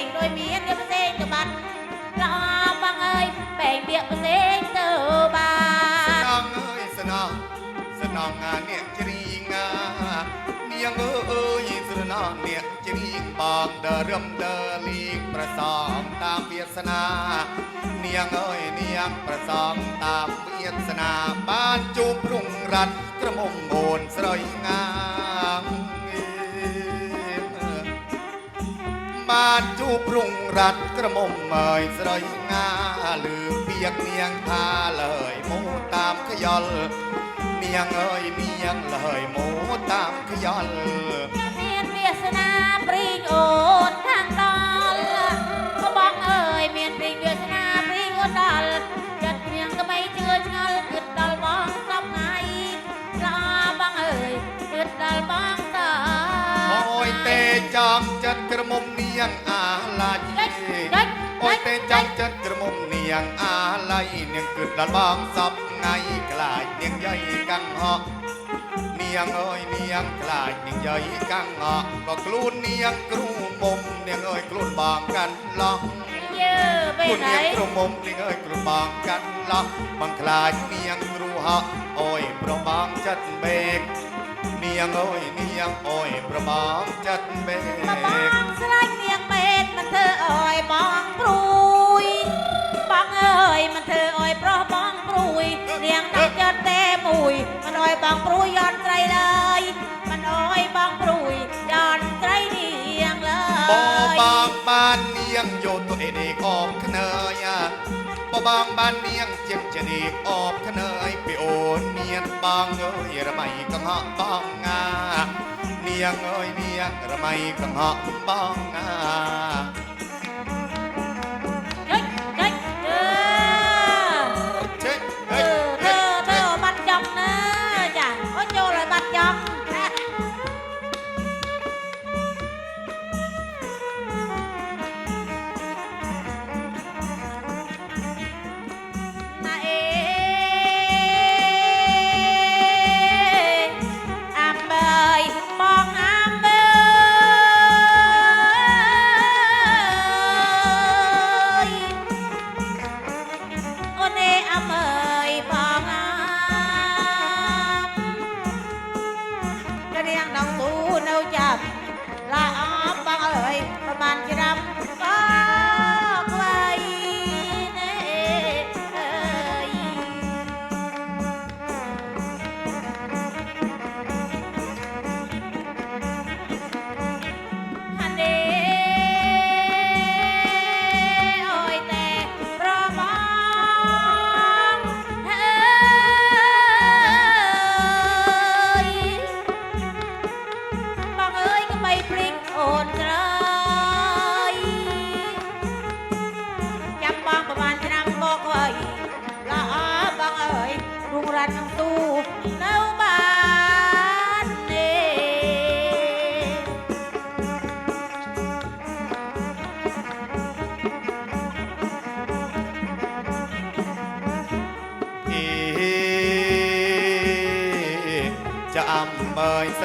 งโดยเมียนเดียวเสงกับบันลาบังเอ้ยแบ่งเบียกเสงเตอร์บาสนองเอ้ยสนองสนองงานเนี่ยจรีงาเนียงเอ้ยสนองเนี่ยจรีงบางเดอเริ่มเดอลีกประสองตามเบียสนาเนียงเอ้ยเนียงประสองตามเบียสนาบ้านจูบรุ่งรัตกระมงโอนสรอยงา บาทจูปรุงรัดกระมมเมยสรอยงาลืมเปียกเนียงพาเลยหมูตามขยอลเนียงเอ้ยเนียงเลยหมูตามขยอลเมียนเวียสนาปริงโอน ยงอาลายโอ้ยเตจอมจัดกระมมเนียงอาลายเนียงกึดดันบางซับไงกลายเนียงใหญ่กังเหาะเนียงเอ้ยเนียงกลายเนียงใหญ่กังเหาะก็กลูนเนียงกรูมมเนียงเอ้ยกลูนบางกันล็อกเยอะไปกลูนไหนเนียงกรูมมเนียงเอ้ยกลูนบางกันล็อกบางคลายเนียงกรูเหาะโอ้ยประบางจัดเบก เนียงเอ้ยเนียงโอ้ยประบางจัดเบมากบองสลายเนียงเบ็ดมันเธออ่อยบองปรุยบังเอ้ยมันเธออ่อยเพราะบองปรุยเรียงนักจัดแต่มุยมั บางบ้านเนียงเจ็บจะดีออกขเนยไปโอนเนียนบางเอ้ยระไมกังหะบางงาเนียงเอ้ยเนียงระไมกังหะบางงา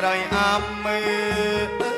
รอยอำมือ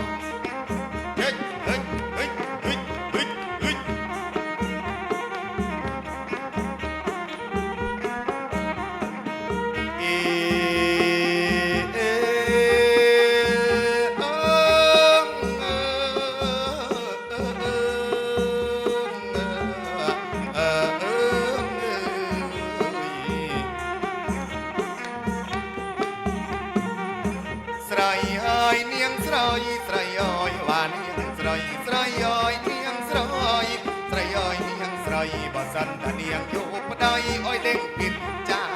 ก ស្រីអើយនាងស្រីស្រីអើយវានាងស្រីស្រីអើយនាងស្រីស្រីអើយនាងស្រីបើសិនតែនាងយល់ប្តីអើយលេងគិតចា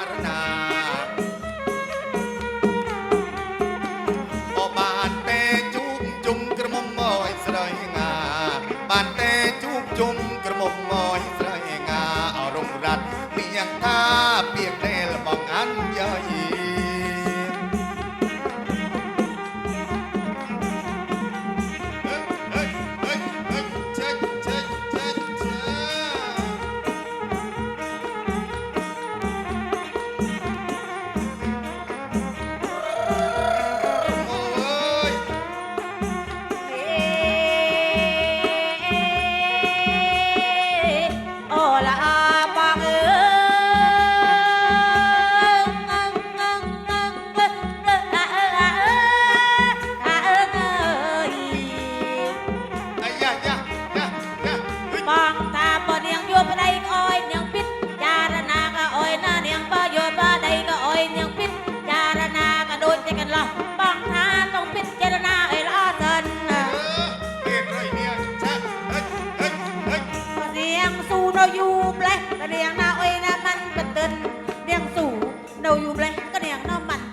อยู่เนียงน้ามัน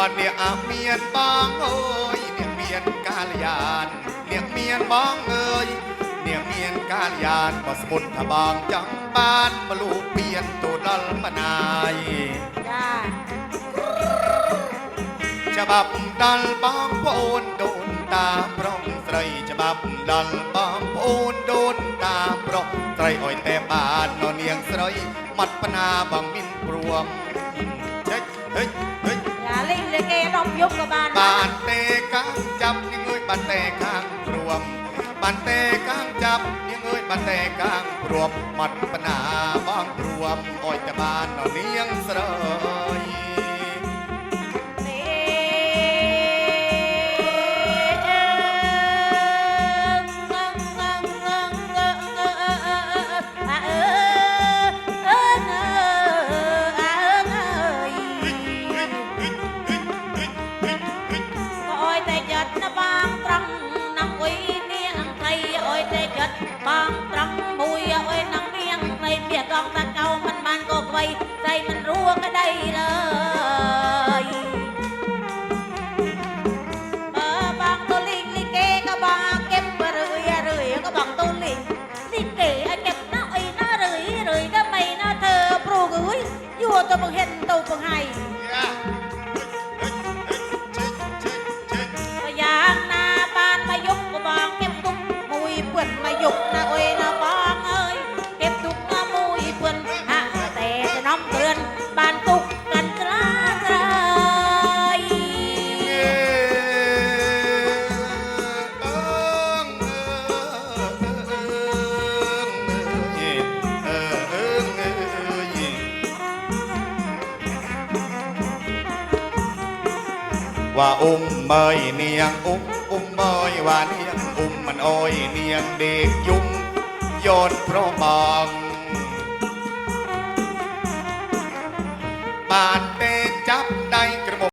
អត់អ្នកអាមានបងអើយអ្នកមានកាលយានអ្នកមានបងអើយអ្នកមានកាលយានបើស្មុតថាបងចង់បានមលូពៀនទៅដល់បណាយចាច្បាប់ដល់បងប្អូនដូនតាប្រុងស្រីច្បាប់ដល់បងប្អូនដូនតាប្រុសស្រីអើយតែបានននាងស្រីមាត់បណាបងមានព្រម ยกกับบานบานเตกังจับยังเอ้ยบานเตกังรวมบานเตกังจับยังเอ้ยบานเตกังรวมมัดปนาบ้างรวมอ้อยจะบานเนอนเนีย งเสยบางตรังบุยโอ้ยนังเมียงในเปียกองตะเกามันมันก็ไกวใจมันรู้ก็ได้เลยเออบางตัวลิงลิเกก็บางเก็บเรื่อยเรื่อยก็บางตัวลิงลิเกไอ้เก็บน้าไอ้น้าเรื่อยเรื่อยก็ไม่น้าเธอปลูกเอ้ยอยู่ตัวบังเห็นตัวบังไห้ ว่าอุ้มเมยเนียงอุ้มอุ้มเมยว่าเนียงอุ้มมันโอ้ยเนียงเด็กยุ่มโยนเพราะมองบานเต้